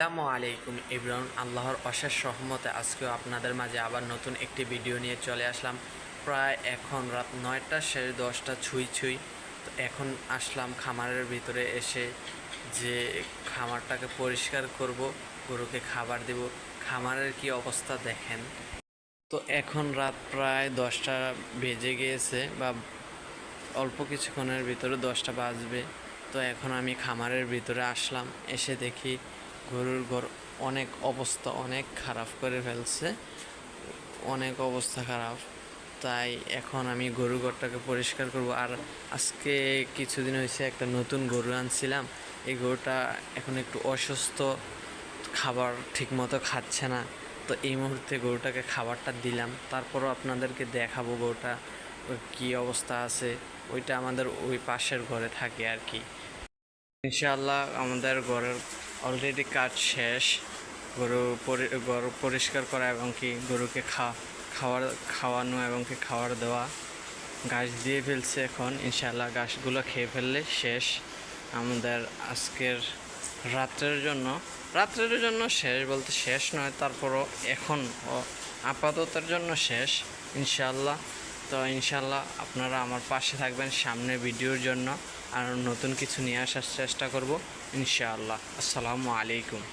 আসসালামু আলাইকুম ইব্রাহিম আল্লাহর অশেষ সহমতে আজকেও আপনাদের মাঝে আবার নতুন একটি ভিডিও নিয়ে চলে আসলাম। প্রায় এখন রাত নয়টা শেষ দশটা, ছুঁই ছুঁই। তো এখন আসলাম খামারের ভিতরে এসে যে খামারটাকে পরিষ্কার করব, গরুকে খাবার দেব। খামারের কি অবস্থা দেখেন। তো এখন রাত প্রায় দশটা বেজে গিয়েছে বা অল্প কিছুক্ষণের ভিতরে দশটা বাজবে। তো এখন আমি খামারের ভিতরে আসলাম, এসে দেখি গরুর ঘর অনেক অবস্থা অনেক খারাপ করে ফেলছে। অনেক অবস্থা খারাপ। তাই এখন আমি গরু ঘরটাকে পরিষ্কার করব। আর আজকে কিছুদিন হয়েছে একটা নতুন গরু আনছিলাম। এই গরুটা এখন একটু অসুস্থ, খাবার ঠিকমতো খাচ্ছে না। তো এই মুহূর্তে গরুটাকে খাবারটা দিলাম। তারপরও আপনাদেরকে দেখাবো গরুটা কী অবস্থা আছে। ওইটা আমাদের ওই পাশের ঘরে থাকে আর কি। ইনশাআল্লাহ আমাদের ঘরের অলরেডি কাজ শেষ। গরু গরু পরিষ্কার করা এবং কি গরুকে খা, খাওয়ার, খাওয়ানো এবং কি খাওয়ার দেওয়া। গাছ দিয়ে ফেলছে এখন, ইনশাআল্লাহ ঘাসগুলো খেয়ে ফেললে শেষ। আমাদের আজকের রাত্রের জন্য রাত্রের জন্য শেষ বলতে শেষ নয়, তারপরও এখন আপাততের জন্য শেষ। ইনশাআল্লাহ তো ইনশাল্লাহ আপনারা আমার পাশে থাকবেন সামনে ভিডিওর জন্য। আর নতুন কিছু নিয়ে আসার চেষ্টা করব। ইনশাআল্লাহ আসসালামু আলাইকুম।